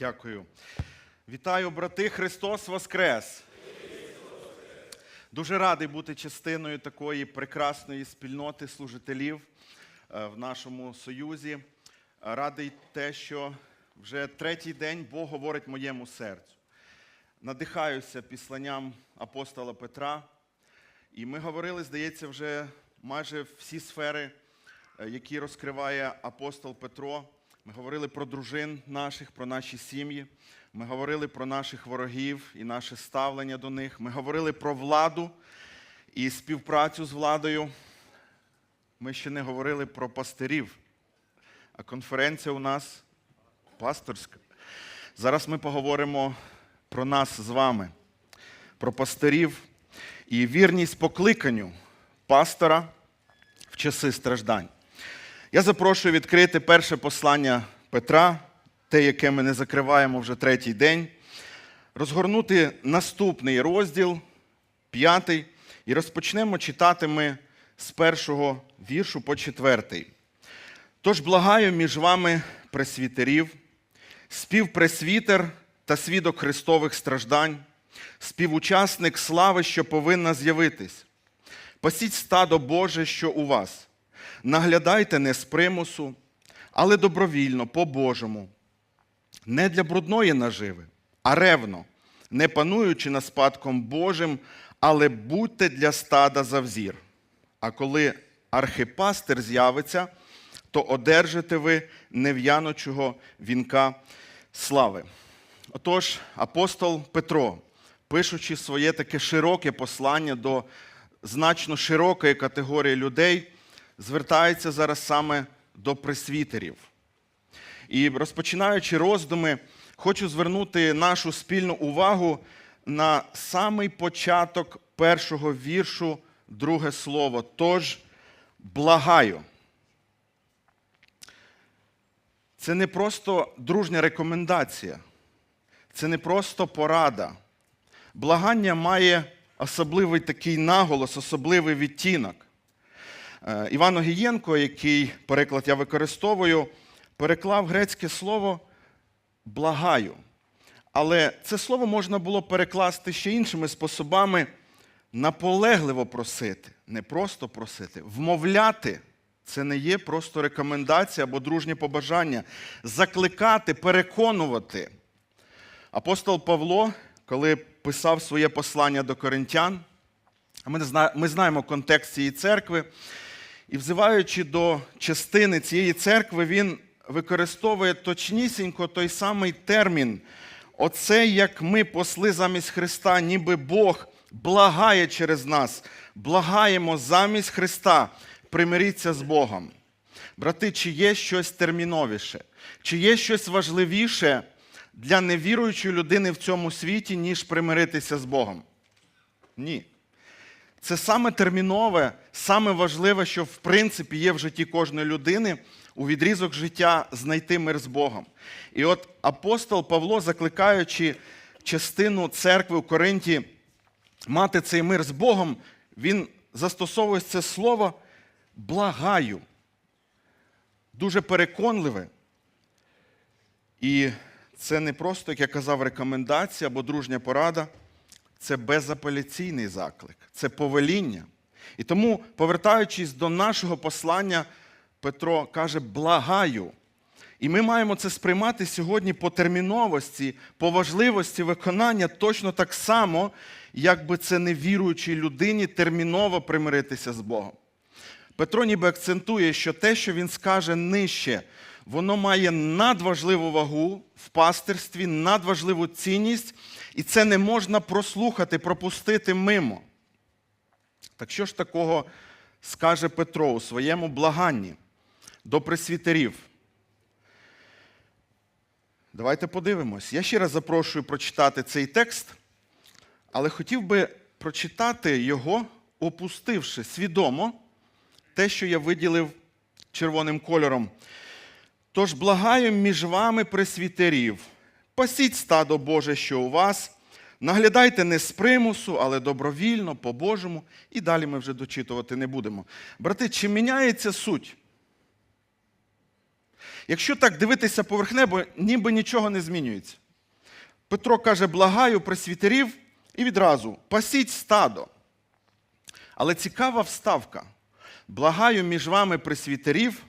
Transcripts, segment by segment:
Дякую. Вітаю, брати, Христос Воскрес! Дуже радий бути частиною такої прекрасної спільноти служителів е, в нашому союзі. Радий те, що вже третій день Бог говорить моєму серцю. Надихаюся післанням апостола Петра. І ми говорили, здається, вже майже всі сфери, е, які розкриває апостол Петро. Ми говорили про дружин наших, про наші сім'ї. Ми говорили про наших ворогів і наше ставлення до них. Ми говорили про владу і співпрацю з владою. Ми ще не говорили про пастирів, а конференція у нас пасторська. Зараз ми поговоримо про нас з вами, про пастирів і вірність покликанню пастора в часи страждань. Я запрошую відкрити перше послання Петра, те, яке ми не закриваємо вже третій день, розгорнути наступний розділ, п'ятий, і розпочнемо читати ми з першого віршу по четвертий. Тож благаю між вами пресвітерів, співпресвітер та свідок Христових страждань, співучасник слави, що повинна з'явитись. Пасіть стадо Боже, що у вас. Наглядайте не з примусу, але добровільно, по-божому, не для брудної наживи, а ревно, не пануючи над спадком Божим, але будьте для стада за взір. А коли архипастир з'явиться, то одержите ви нев'яночого вінка слави. Отож, апостол Петро, пишучи своє таке широке послання до значно широкої категорії людей, звертається зараз саме до пресвітерів. І розпочинаючи роздуми, хочу звернути нашу спільну увагу на самий початок першого віршу, друге слово. Тож благаю. Це не просто дружня рекомендація, це не просто порада. Благання має особливий такий наголос, особливий відтінок. Е, Іван Огієнко, який переклад я використовую, переклав грецьке слово благаю. Але це слово можна було перекласти ще іншими способами наполегливо просити, не просто просити, вмовляти. Це не є просто рекомендація або дружнє побажання. Закликати, переконувати. Апостол Павло, коли писав своє послання до коринтян, ми знаємо контекст цієї церкви, і взиваючи до частини цієї церкви, він використовує точнісінько той самий термін. Оце як ми посли замість Христа, ніби Бог благає через нас, благаємо замість Христа, примиріться з Богом. Брати, чи є щось терміновіше, чи є щось важливіше для невіруючої людини в цьому світі, ніж примиритися з Богом? Ні. Це саме термінове, саме важливе, що в принципі є в житті кожної людини у відрізок життя знайти мир з Богом. І от апостол Павло, закликаючи частину церкви у Коринті мати цей мир з Богом, він застосовує це слово благаю. Дуже переконливе. І це не просто, як я казав, рекомендація або дружня порада, це безапеляційний заклик, це повеління. І тому, повертаючись до нашого послання, Петро каже: благаю. І ми маємо це сприймати сьогодні по терміновості, по важливості виконання точно так само, як би це не віруючій людині терміново примиритися з Богом. Петро ніби акцентує, що те, що він скаже нижче, воно має надважливу вагу в пастирстві, надважливу цінність, і це не можна прослухати, пропустити мимо. Так що ж такого скаже Петро у своєму благанні до пресвітерів? Давайте подивимось. Я ще раз запрошую прочитати цей текст, але хотів би прочитати його, опустивши свідомо те, що я виділив червоним кольором. Тож благаю між вами пресвітерів, пасіть стадо Боже, що у вас, наглядайте не з примусу, але добровільно, по-божому, і далі ми вже дочитувати не будемо. Брати, чи міняється суть? Якщо так дивитися поверх неба, ніби нічого не змінюється. Петро каже: благаю пресвітерів і відразу пасіть стадо. Але цікава вставка. Благаю між вами пресвітерів.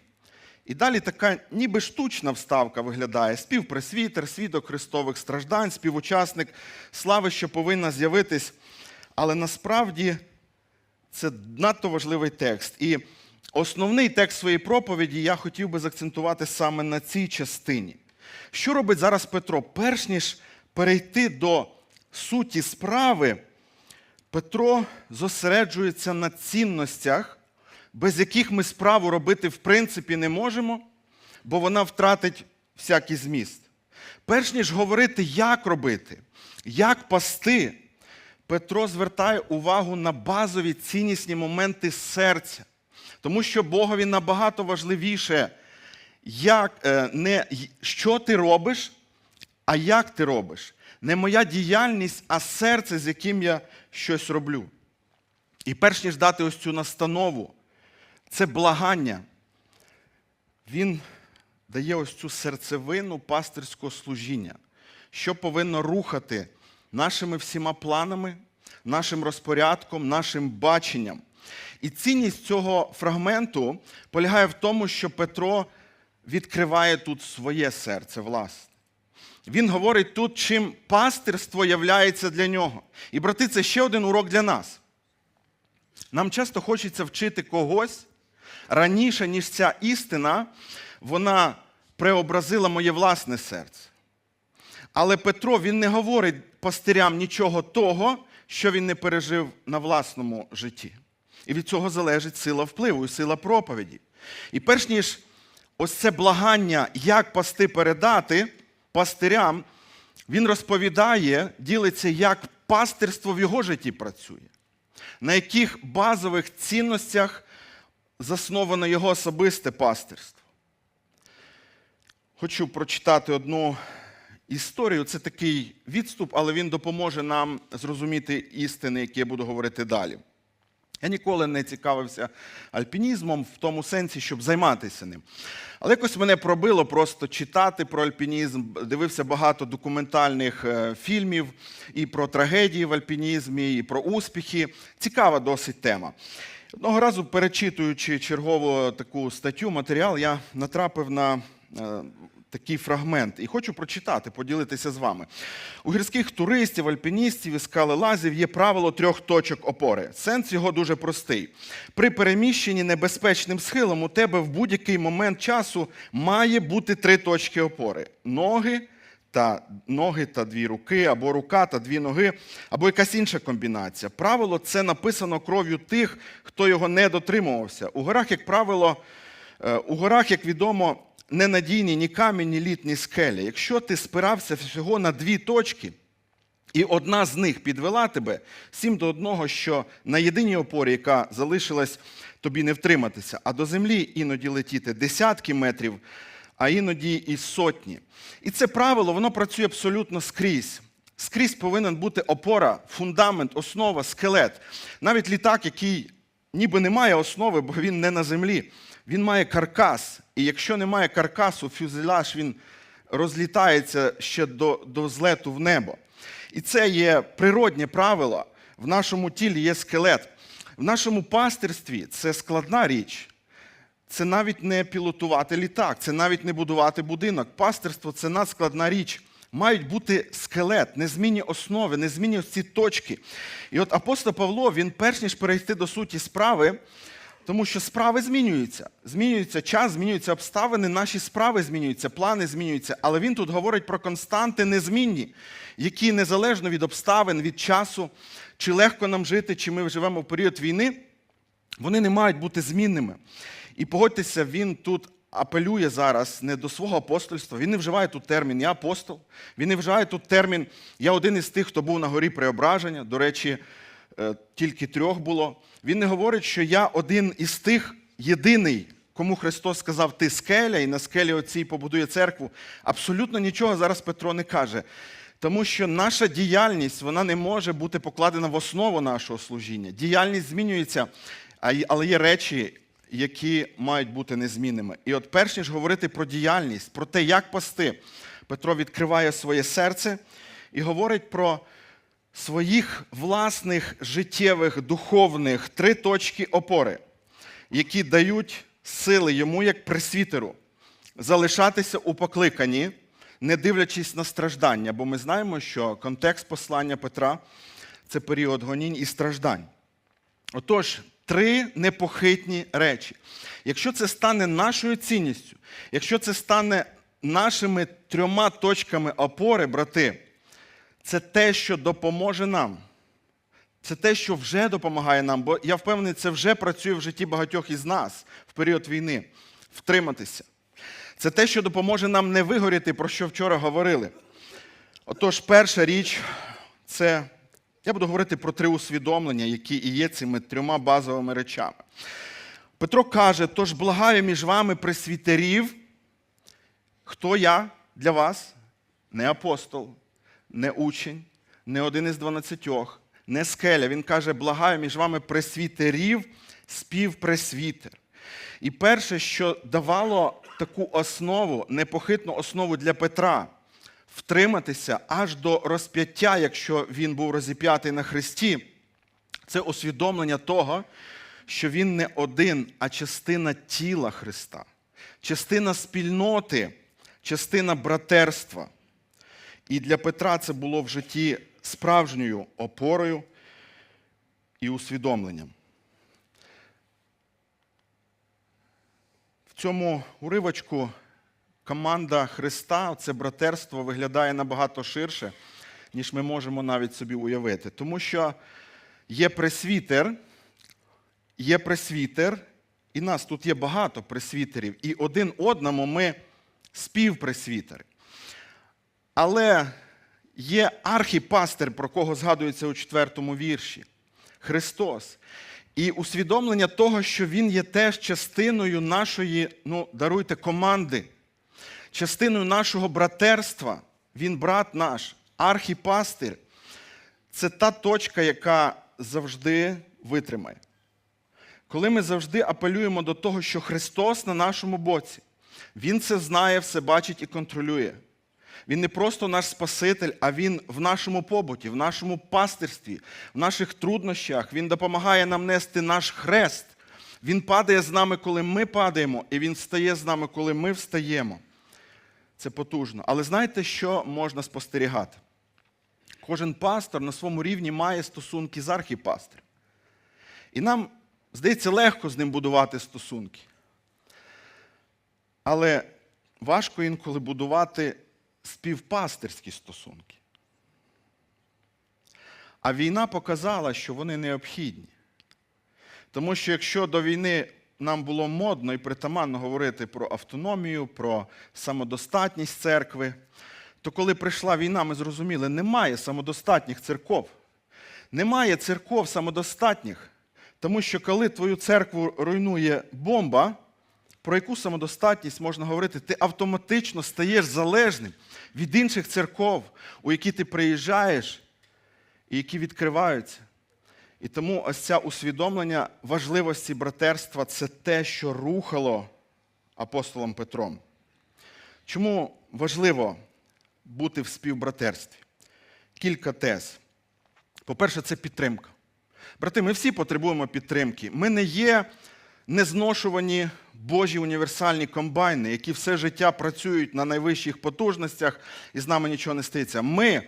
І далі така ніби штучна вставка виглядає: співпресвітер, свідок Христових страждань, співучасник слави, що повинна з'явитись. Але насправді це надто важливий текст. І основний текст своєї проповіді я хотів би заакцентувати саме на цій частині. Що робить зараз Петро? Перш ніж перейти до суті справи, Петро зосереджується на цінностях, без яких ми справу робити в принципі не можемо, бо вона втратить всякий зміст. Перш ніж говорити, як робити, як пасти, Петро звертає увагу на базові ціннісні моменти серця. Тому що Богові набагато важливіше, як, е, не що ти робиш, а як ти робиш. Не моя діяльність, а серце, з яким я щось роблю. І перш ніж дати ось цю настанову, це благання. Він дає ось цю серцевину пастирського служіння, що повинно рухати нашими всіма планами, нашим розпорядком, нашим баченням. І цінність цього фрагменту полягає в тому, що Петро відкриває тут своє серце, власне. Він говорить тут, чим пастирство являється для нього. І, брати, це ще один урок для нас. Нам часто хочеться вчити когось раніше, ніж ця істина, вона преобразила моє власне серце. Але Петро він не говорить пастирям нічого того, що він не пережив на власному житті. І від цього залежить сила впливу і сила проповіді. І перш ніж ось це благання, як пасти передати пастирям, він розповідає, ділиться, як пастирство в його житті працює, на яких базових цінностях засновано його особисте пастирство. Хочу прочитати одну історію. Це такий відступ, але він допоможе нам зрозуміти істини, які я буду говорити далі. Я ніколи не цікавився альпінізмом в тому сенсі, щоб займатися ним. Але якось мене пробило просто читати про альпінізм, дивився багато документальних е, фільмів і про трагедії в альпінізмі, і про успіхи. Цікава досить тема. Одного разу, перечитуючи чергову таку статтю, матеріал, я натрапив на е, такий фрагмент і хочу прочитати, поділитися з вами. У гірських туристів, альпіністів і скалелазів є правило трьох точок опори. Сенс його дуже простий. При переміщенні небезпечним схилом у тебе в будь-який момент часу має бути три точки опори: ноги. Та ноги та дві руки, або рука та дві ноги, або якась інша комбінація. Правило це написано кров'ю тих, хто його не дотримувався. У горах, як правило, е, у горах, як відомо, ненадійні ні камінь, ні лід, ні скелі. Якщо ти спирався всього на дві точки, і одна з них підвела тебе сім до одного, що на єдиній опорі, яка залишилась, тобі не втриматися, а до землі іноді летіти десятки метрів, а іноді і сотні. І це правило воно працює абсолютно скрізь. Скрізь повинен бути опора, фундамент, основа, скелет. Навіть літак, який ніби не має основи, бо він не на землі. Він має каркас. І якщо немає каркасу, фюзеляж він розлітається ще до, до злету в небо. І це є природнє правило. В нашому тілі є скелет. В нашому пастирстві це складна річ. Це навіть не пілотувати літак, це навіть не будувати будинок. Пастирство це надскладна річ. Мають бути скелет, незмінні основи, незмінні ці точки. І от апостол Павло, він перш ніж перейти до суті справи, тому що справи змінюються. Змінюється час, змінюються обставини, наші справи змінюються, плани змінюються. Але він тут говорить про константи незмінні, які незалежно від обставин, від часу, чи легко нам жити, чи ми живемо в період війни, вони не мають бути змінними. І погодьтеся, він тут апелює зараз не до свого апостольства. Він не вживає тут термін Я апостол. Він не вживає тут термін Я один із тих, хто був на горі преображення. До речі, е, тільки трьох було. Він не говорить, що я один із тих, єдиний, кому Христос сказав, ти скеля, і на скелі оцій побудує церкву. Абсолютно нічого зараз Петро не каже. Тому що наша діяльність вона не може бути покладена в основу нашого служіння. Діяльність змінюється, але є речі, які мають бути незмінними. І от перш ніж говорити про діяльність, про те, як пасти, Петро відкриває своє серце і говорить про своїх власних життєвих, духовних три точки опори, які дають сили йому, як пресвітеру, залишатися у покликанні, не дивлячись на страждання, бо ми знаємо, що контекст послання Петра це період гонінь і страждань. Отож, три непохитні речі. Якщо це стане нашою цінністю, якщо це стане нашими трьома точками опори, брати, це те, що допоможе нам. Це те, що вже допомагає нам, бо я впевнений, це вже працює в житті багатьох із нас в період війни. Втриматися. Це те, що допоможе нам не вигоріти, про що вчора говорили. Отож, перша річ це я буду говорити про три усвідомлення, які і є цими трьома базовими речами. Петро каже: тож благаю між вами пресвітерів, хто я для вас? Не апостол, не учень, не один із дванадцятьох, не скеля. Він каже, благаю між вами пресвітерів, співпресвітер. І перше, що давало таку основу, непохитну основу для Петра, втриматися аж до розп'яття, якщо він був розіп'ятий на Христі, це усвідомлення того, що він не один, а частина тіла Христа, частина спільноти, частина братерства. І для Петра це було в житті справжньою опорою і усвідомленням. В цьому уривочку команда Христа, це братерство виглядає набагато ширше, ніж ми можемо навіть собі уявити. Тому що є пресвітер, є пресвітер, і нас тут є багато пресвітерів, і один одному ми співпресвітери. Але є архіпастир, про кого згадується у четвертому вірші Христос. І усвідомлення того, що Він є теж частиною нашої, ну, даруйте, команди, частиною нашого братерства. Він брат наш, архіпастир. Це та точка, яка завжди витримає. Коли ми завжди апелюємо до того, що Христос на нашому боці, Він це знає, все бачить і контролює. Він не просто наш Спаситель, а Він в нашому побуті, в нашому пастирстві, в наших труднощах. Він допомагає нам нести наш хрест. Він падає з нами, коли ми падаємо, і Він встає з нами, коли ми встаємо. Це потужно. Але знаєте, що можна спостерігати? Кожен пастор на своєму рівні має стосунки з архіпастором. І нам, здається, легко з ним будувати стосунки. Але важко інколи будувати співпастерські стосунки. А війна показала, що вони необхідні. Тому що якщо до війни нам було модно і притаманно говорити про автономію, про самодостатність церкви, то коли прийшла війна, ми зрозуміли, немає самодостатніх церков. Немає церков самодостатніх. Тому що коли твою церкву руйнує бомба, про яку самодостатність можна говорити, ти автоматично стаєш залежним від інших церков, у які ти приїжджаєш і які відкриваються. І тому ось це усвідомлення важливості братерства це те, що рухало апостолом Петром. Чому важливо бути в співбратерстві? Кілька тез. По-перше, це підтримка. Брати, ми всі потребуємо підтримки. Ми не є незношувані Божі універсальні комбайни, які все життя працюють на найвищих потужностях, і з нами нічого не стається. Ми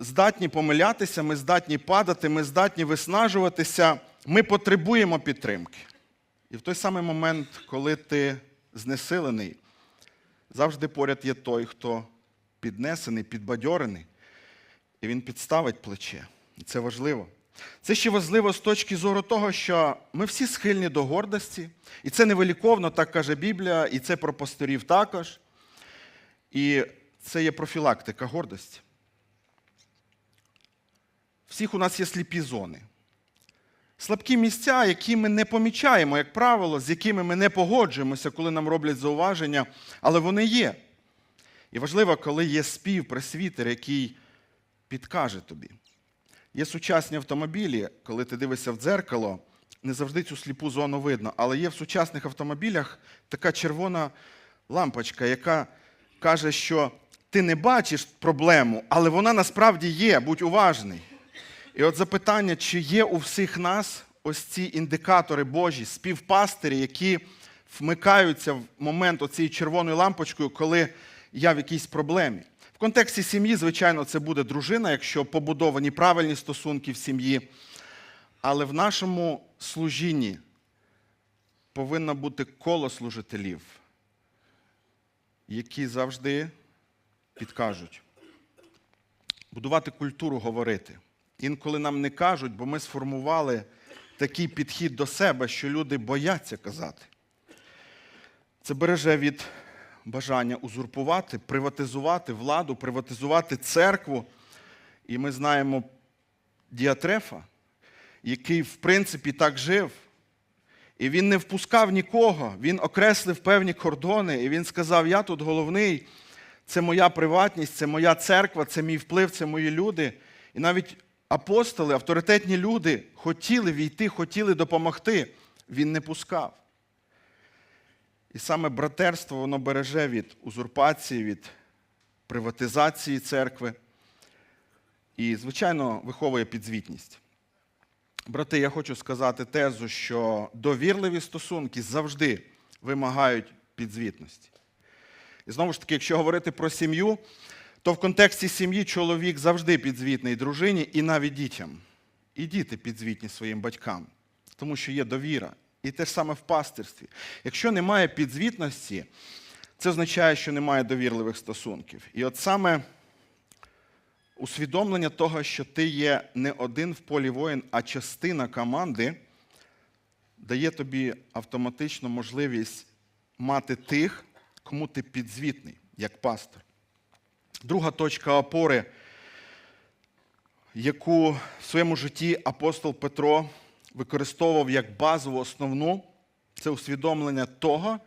здатні помилятися, ми здатні падати, ми здатні виснажуватися, ми потребуємо підтримки. І в той самий момент, коли ти знесилений, завжди поряд є той, хто піднесений, підбадьорений, і він підставить плече. І це важливо. Це ще важливо з точки зору того, що ми всі схильні до гордості, і це невеликовно, так каже Біблія, і це про пасторів також. І це є профілактика гордості. Всіх у нас є сліпі зони. Слабкі місця, які ми не помічаємо, як правило, з якими ми не погоджуємося, коли нам роблять зауваження, але вони є. І важливо, коли є спів, пресвітер, який підкаже тобі. Є сучасні автомобілі, коли ти дивишся в дзеркало, не завжди цю сліпу зону видно, але є в сучасних автомобілях така червона лампочка, яка каже, що ти не бачиш проблему, але вона насправді є, будь уважний. І от запитання, чи є у всіх нас ось ці індикатори Божі, співпастирі, які вмикаються в момент оцією червоною лампочкою, коли я в якійсь проблемі. В контексті сім'ї, звичайно, це буде дружина, якщо побудовані правильні стосунки в сім'ї. Але в нашому служінні повинно бути коло служителів, які завжди підкажуть. Будувати культуру говорити. Інколи нам не кажуть, бо ми сформували такий підхід до себе, що люди бояться казати. Це береже від бажання узурпувати, приватизувати владу, приватизувати церкву. І ми знаємо Діатрефа, який, в принципі, так жив. І він не впускав нікого, він окреслив певні кордони, і він сказав: Я тут головний, це моя приватність, це моя церква, це мій вплив, це мої люди. І навіть апостоли, авторитетні люди хотіли війти, хотіли допомогти. Він не пускав. І саме братерство воно береже від узурпації, від приватизації церкви. І, звичайно, виховує підзвітність. Брати, я хочу сказати тезу, що довірливі стосунки завжди вимагають підзвітності. І знову ж таки, якщо говорити про сім'ю, то в контексті сім'ї чоловік завжди підзвітний дружині і навіть дітям. І діти підзвітні своїм батькам, тому що є довіра. І те ж саме в пастирстві. Якщо немає підзвітності, це означає, що немає довірливих стосунків. І от саме усвідомлення того, що ти є не один в полі воїн, а частина команди, дає тобі автоматично можливість мати тих, кому ти підзвітний, як пастор. Друга точка опори, яку в своєму житті апостол Петро використовував як базову основну, це усвідомлення того,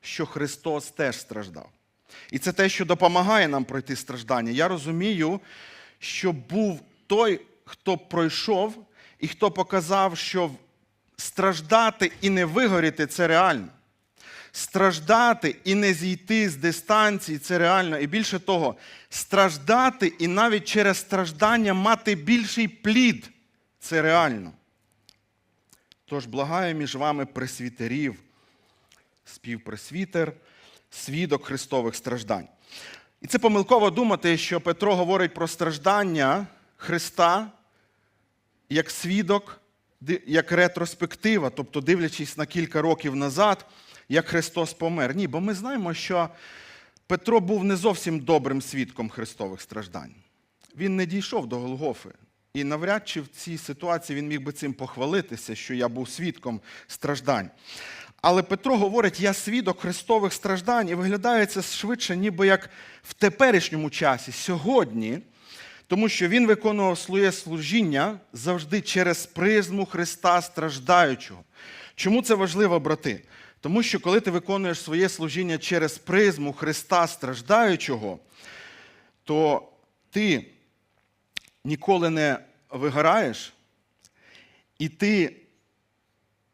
що Христос теж страждав. І це те, що допомагає нам пройти страждання. Я розумію, що був той, хто пройшов і хто показав, що страждати і не вигоріти це реально. Страждати і не зійти з дистанції це реально. І більше того, страждати і навіть через страждання мати більший плід це реально. Тож благаю між вами пресвітерів, співпресвітер, свідок Христових страждань. І це помилково думати, що Петро говорить про страждання Христа як свідок, як ретроспектива, тобто дивлячись на кілька років назад, як Христос помер. Ні, бо ми знаємо, що Петро був не зовсім добрим свідком Христових страждань. Він не дійшов до Голгофи. І навряд чи в цій ситуації він міг би цим похвалитися, що я був свідком страждань. Але Петро говорить, я свідок Христових страждань, і виглядає це швидше, ніби як в теперішньому часі, сьогодні, тому що він виконував своє служіння завжди через призму Христа страждаючого. Чому це важливо, брати? Тому що коли ти виконуєш своє служіння через призму Христа страждаючого, то ти ніколи не вигораєш, і ти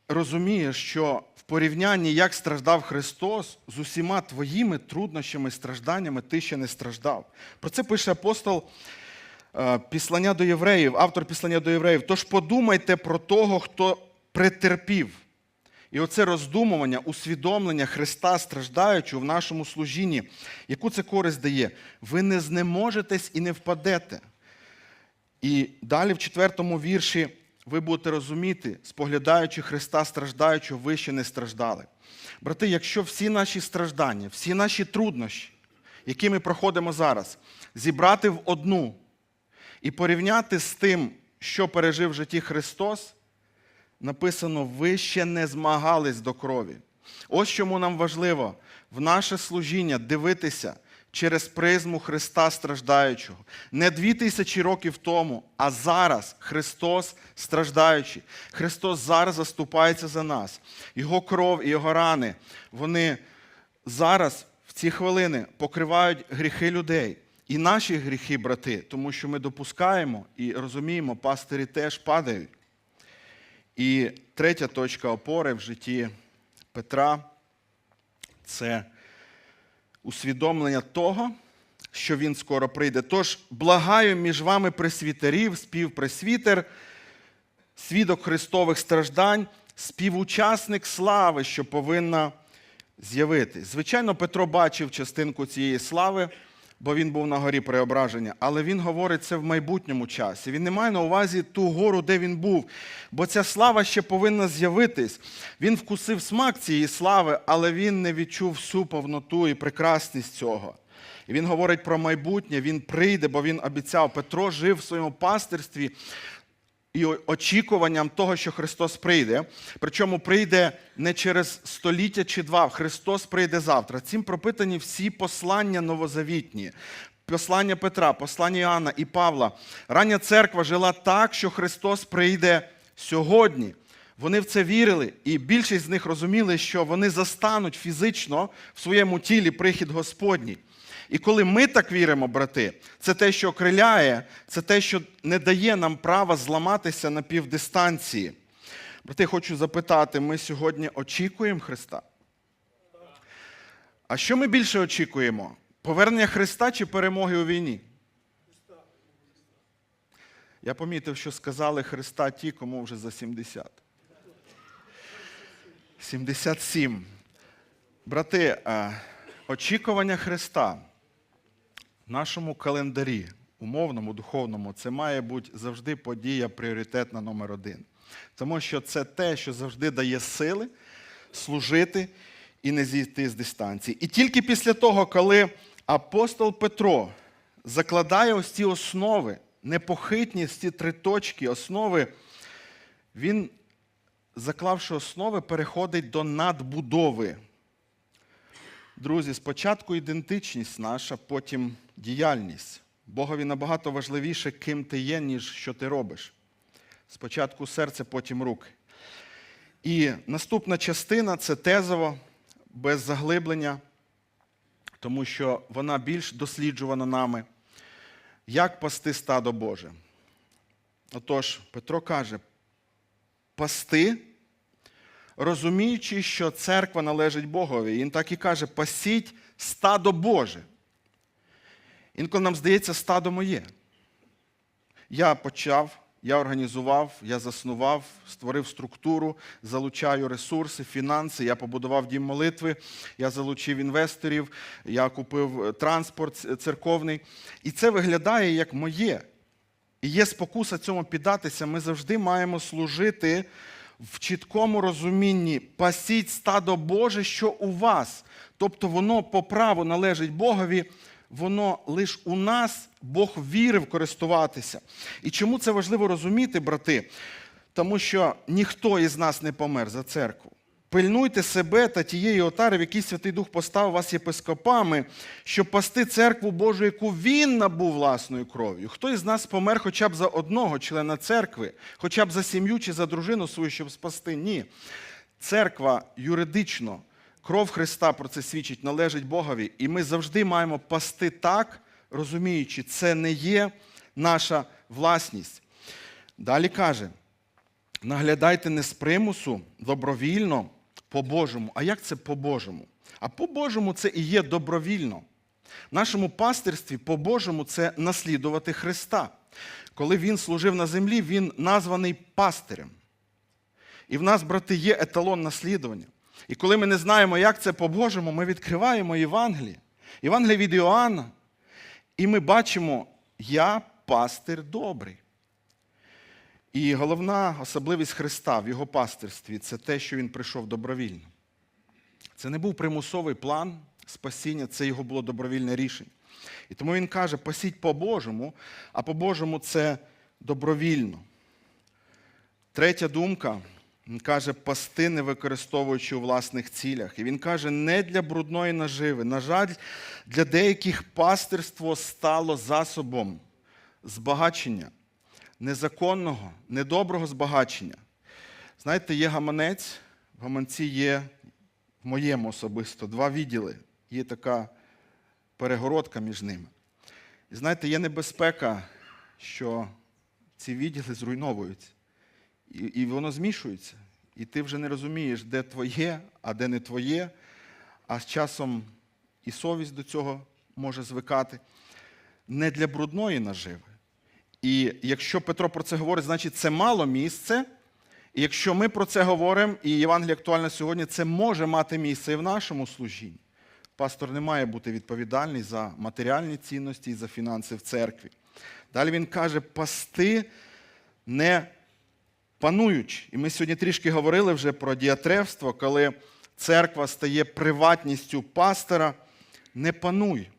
розумієш, що в порівнянні, як страждав Христос, з усіма твоїми труднощами, стражданнями ти ще не страждав. Про це пише апостол е, Післання до євреїв, автор післання до євреїв. Тож подумайте про того, хто претерпів. І оце роздумування, усвідомлення Христа страждаючого в нашому служінні, яку це користь дає, ви не знеможетесь і не впадете. І далі в четвертому вірші ви будете розуміти, споглядаючи Христа страждаючого, ви ще не страждали. Брати, якщо всі наші страждання, всі наші труднощі, які ми проходимо зараз, зібрати в одну і порівняти з тим, що пережив в житті Христос, написано, ви ще не змагались до крові. Ось чому нам важливо в наше служіння дивитися через призму Христа страждаючого. Не дві тисячі років тому, а зараз Христос страждаючий. Христос зараз заступається за нас. Його кров і його рани, вони зараз в ці хвилини покривають гріхи людей. І наші гріхи, брати, тому що ми допускаємо і розуміємо, пастирі теж падають. І третя точка опори в житті Петра це усвідомлення того, що він скоро прийде. Тож благаю між вами пресвітерів, співпресвітер, свідок Христових страждань, співучасник слави, що повинна з'явитись. Звичайно, Петро бачив частинку цієї слави, бо він був на горі преображення, але він говорить це в майбутньому часі. Він не має на увазі ту гору, де він був, бо ця слава ще повинна з'явитись. Він вкусив смак цієї слави, але він не відчув всю повноту і прекрасність цього. І він говорить про майбутнє, він прийде, бо він обіцяв. Петро жив в своєму пастирстві і очікуванням того, що Христос прийде. Причому прийде не через століття чи два. Христос прийде завтра. Цим пропитані всі послання новозавітні. Послання Петра, послання Іоанна і Павла. Рання церква жила так, що Христос прийде сьогодні. Вони в це вірили, і більшість з них розуміли, що вони застануть фізично в своєму тілі прихід Господній. І коли ми так віримо, брати, це те, що окриляє, це те, що не дає нам права зламатися на півдистанції. Брати, хочу запитати, ми сьогодні очікуємо Христа? А що ми більше очікуємо? Повернення Христа чи перемоги у війні? Я помітив, що сказали Христа ті, кому вже за 70. 77. Брати, очікування Христа нашому календарі, умовному, духовному, це має бути завжди подія пріоритетна номер один. Тому що це те, що завжди дає сили служити і не зійти з дистанції. І тільки після того, коли апостол Петро закладає ось ці основи, непохитні ці три точки, основи, він, заклавши основи, переходить до надбудови. Друзі, спочатку ідентичність наша, потім діяльність. Богові набагато важливіше, ким ти є, ніж що ти робиш. Спочатку серце, потім руки. І наступна частина це тезово, без заглиблення, тому що вона більш досліджувана нами. Як пасти стадо Боже? Отож, Петро каже: пасти розуміючи, що церква належить Богові. Він так і каже: пасіть стадо Боже. Інколи нам здається, стадо моє. Я почав, я організував, я заснував, створив структуру, залучаю ресурси, фінанси, я побудував дім молитви, я залучив інвесторів, я купив транспорт церковний. І це виглядає як моє. І є спокуса цьому піддатися. Ми завжди маємо служити в чіткому розумінні пасіть стадо Боже, що у вас. Тобто воно по праву належить Богові, воно лише у нас Бог вірив користуватися. І чому це важливо розуміти, брати? Тому що ніхто із нас не помер за церкву. Пильнуйте себе та тієї отари, в якій Святий Дух поставив вас єпископами, щоб пасти церкву Божу, яку він набув власною кров'ю. Хто із нас помер хоча б за одного члена церкви, хоча б за сім'ю чи за дружину свою, щоб спасти? Ні. Церква юридично, кров Христа про це свідчить, належить Богові. І ми завжди маємо пасти так, розуміючи, це не є наша власність. Далі каже: наглядайте не з примусу, добровільно по-божому. А як це по-божому? А по-божому це і є добровільно. В нашому пастирстві по-божому це наслідувати Христа. Коли Він служив на землі, Він названий пастирем. І в нас, брати, є еталон наслідування. І коли ми не знаємо, як це по-божому, ми відкриваємо Євангеліє. Євангеліє від Іоанна. І ми бачимо, я пастир добрий. І головна особливість Христа в його пастирстві це те, що він прийшов добровільно. Це не був примусовий план спасіння, це його було добровільне рішення. І тому він каже: пасіть по-божому, а по-божому це добровільно. Третя думка, він каже, пасти, не використовуючи у власних цілях. І він каже, не для брудної наживи. На жаль, для деяких пастирство стало засобом збагачення незаконного, недоброго збагачення. Знаєте, є гаманець, в гаманці є в моєму особисто два відділи. Є така перегородка між ними. І знаєте, є небезпека, що ці відділи зруйновуються. і, і воно змішується. І ти вже не розумієш, де твоє, а де не твоє. А з часом і совість до цього може звикати. Не для брудної наживи. І якщо Петро про це говорить, значить це мало місце. І якщо ми про це говоримо, і Євангеліє актуальне сьогодні, це може мати місце і в нашому служінні. Пастор не має бути відповідальний за матеріальні цінності і за фінанси в церкві. Далі він каже, пасти не пануючи. І ми сьогодні трішки говорили вже про діатревство, коли церква стає приватністю пастора, не пануй.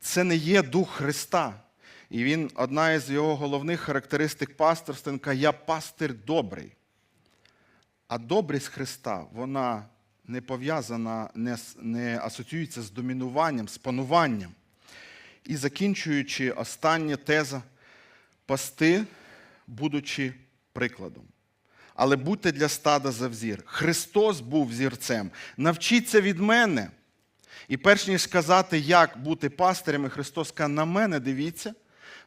Це не є дух Христа. І він, одна із його головних характеристик пасторства, я пастир добрий. А добрість Христа, вона не пов'язана, не, не асоціюється з домінуванням, з пануванням. І закінчуючи остання теза, пасти, будучи прикладом. Але будьте для стада за взір. Христос був взірцем. Навчіться від мене. І перш ніж сказати, як бути пастирями, Христос каже, на мене дивіться,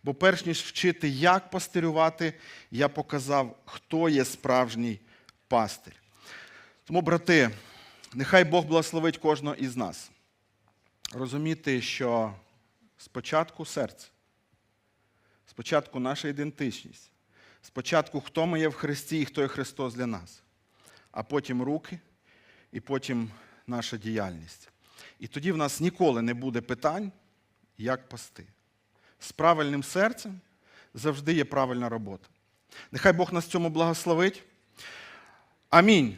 бо перш ніж вчити, як пастирювати, я показав, хто є справжній пастир. Тому, брати, нехай Бог благословить кожного із нас. Розуміти, що спочатку серце, спочатку наша ідентичність, спочатку хто ми є в Христі і хто є Христос для нас, а потім руки, і потім наша діяльність. І тоді в нас ніколи не буде питань, як пасти. З правильним серцем завжди є правильна робота. Нехай Бог нас цьому благословить. Амінь.